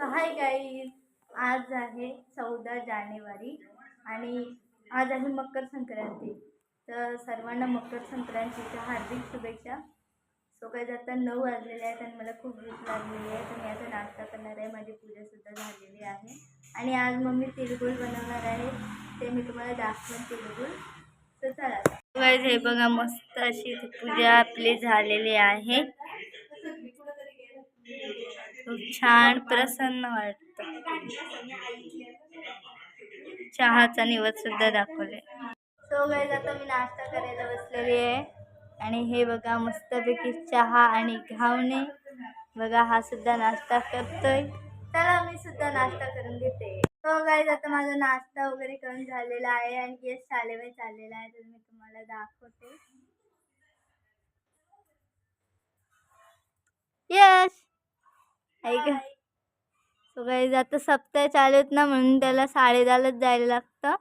So hi guys आज आहे चौदा जानेवारी आणि आज आहे मकर संक्रांती. तर सर्वांना मकर संक्रांतीच्या हार्दिक शुभेच्छा. सो काही आता नऊ वाजलेले आहेत आणि मला खूप भूक लागलेली आहे तर मी आता नाश्ता करणार आहे. माझी पूजासुद्धा झालेली आहे. आणि आज मम्मी तिळगुळ बनवणार आहे. ते मी तुम्हाला दाखवेन तिळगुळ. तर चला. हे बघा मस्त अशी पूजा आपली झालेली आहे. खूप छान प्रसन्न वाटतं. चहाचा निवड सुद्धा दाखवले. सो गाईज आता मी नाश्ता करायला बसलेली आहे. आणि हे बघा मस्तपैकी चहा आणि घावणे. बघा हा सुद्धा नाश्ता करतोय. चला मी सुद्धा नाश्ता करून घेते. सो गाईज आता माझा नाश्ता वगैरे करून झालेला आहे आणि यश शालेबाई चाललेला आहे तर मी तुम्हाला दाखवते. येस ऐका सो गाईज आता सप्ताह चालू आहेत ना म्हणून त्याला साडेदहालाच जायला लागतं.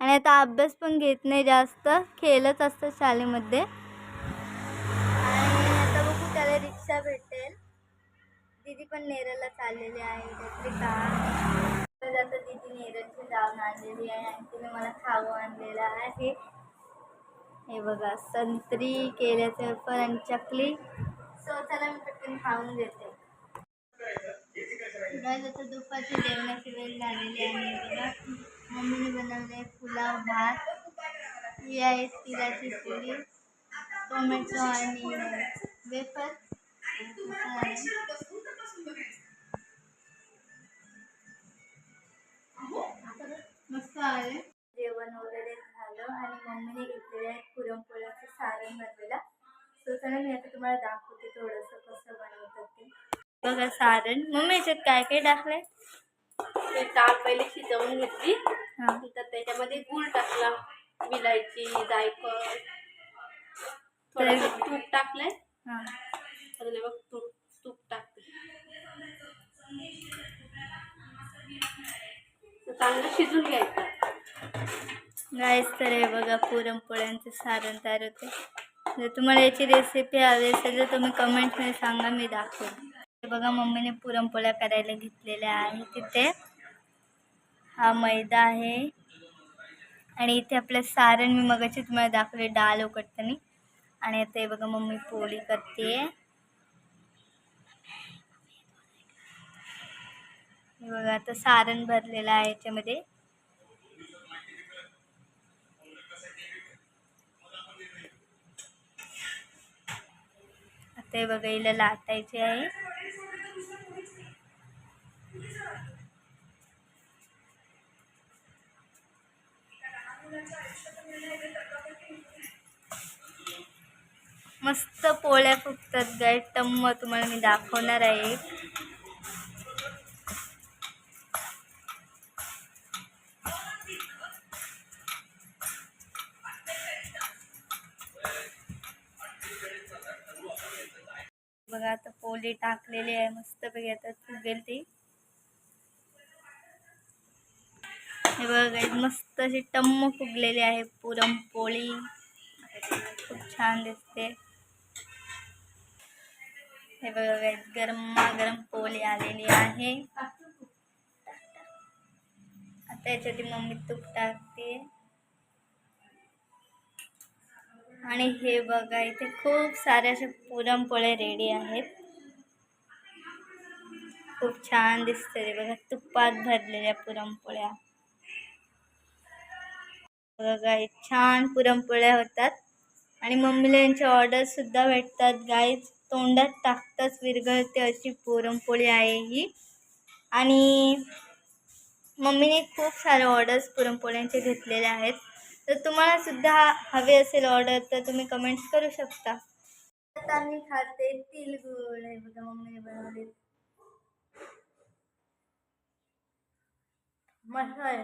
आणि आता अभ्यास पण घेत नाही जास्त खेळत असतं शाळेमध्ये. आणि आता बघू त्याला रिक्षा भेटेल. दीदी पण नेरळला चाललेली आहे काहीतरी काम. तर आता दीदी नेरळची जाऊन आणलेली आहे आणि तिने मला खाऊ आणलेलं आहे. हे बघा संत्री केल्याचं पण आणि चकली. सो चला मी पटकन खाऊन देते. गाईज आता दुपारची जेवणाची वेळ झालेली आहे. बघा मम्मीने बनवले पुलाव भात. ही आहे तिळाची पोळी टोमॅटो आणि वेफर. मस्त आहे. जेवण वगैरे झालं आणि मम्मीने घेतलेल्या आहे पुरणपोळ्याचं सारण बनलेला सो चला मी आता तुम्हाला दाखवते थोडंसं. बघा सारण. मम्मी याच्यात काय काय टाकलंय? ते डाळ पहिले शिजवून घेतली. हां. नंतर त्याच्यामध्ये गूळ टाकला. विलायची जायफळ. थोडंसं तूप टाकलंय. हां. अजून हे बघ तूप तूप टाकते. तर चांगलं शिजून घ्यायचं. गाईस तर हे बघा पुरणपोळ्यांचं सारण तयार होते जर तुम्हाला याची रेसिपी हवी असेल तर तुम्ही कमेंटमध्ये सांगा मी दाखवेन बघा मम्मीने पुरणपोळ्या करायला घेतलेल्या आहे तिथे. हा मैदा आहे. आणि इथे आपलं सारण मी मगाशी तुम्हाला दाखवले डाळ उकडताना. आणि आता हे बघा मम्मी पोळी करते. बघा आता सारण भरलेलं आहे याच्यामध्ये. आता हे बघा हिला लाटायचे आहे. मस्त पोळ्या फुगतात गाय टम्म तुम्हाला मी दाखवणार आहे. बघा आता पोळी टाकलेली आहे. मस्त पैकी आता फुगेल ती. हे बघा मस्त अशी टम्म फुगलेली आहे पुरणपोळी. खूप छान दिसते. हे बघा गरमागरम पोळी आलेली आहे. आता याच्यात मम्मी तूप टाकते. आणि हे बघा इथे खूप सारे असे पुरणपोळे रेडी आहेत. खूप छान दिसते ते बघा तुपात भरलेल्या पुरणपोळ्या. बघा गाईज छान पुरणपोळ्या होतात. आणि मम्मीला यांच्या ऑर्डर सुद्धा भेटतात गाईज तोंडात टाकताच विरघळते अशी पुरणपोळी आहे ही. आणि मम्मीने खूप सारे ऑर्डर्स पुरणपोळ्यांचे घेतलेले आहेत. तर तुम्हाला सुद्धा हवे असेल ऑर्डर तर तुम्ही कमेंट्स करू शकता. आता मी खाते तिलगुळ हे बघा मम्मीने बनवले मस्त आहे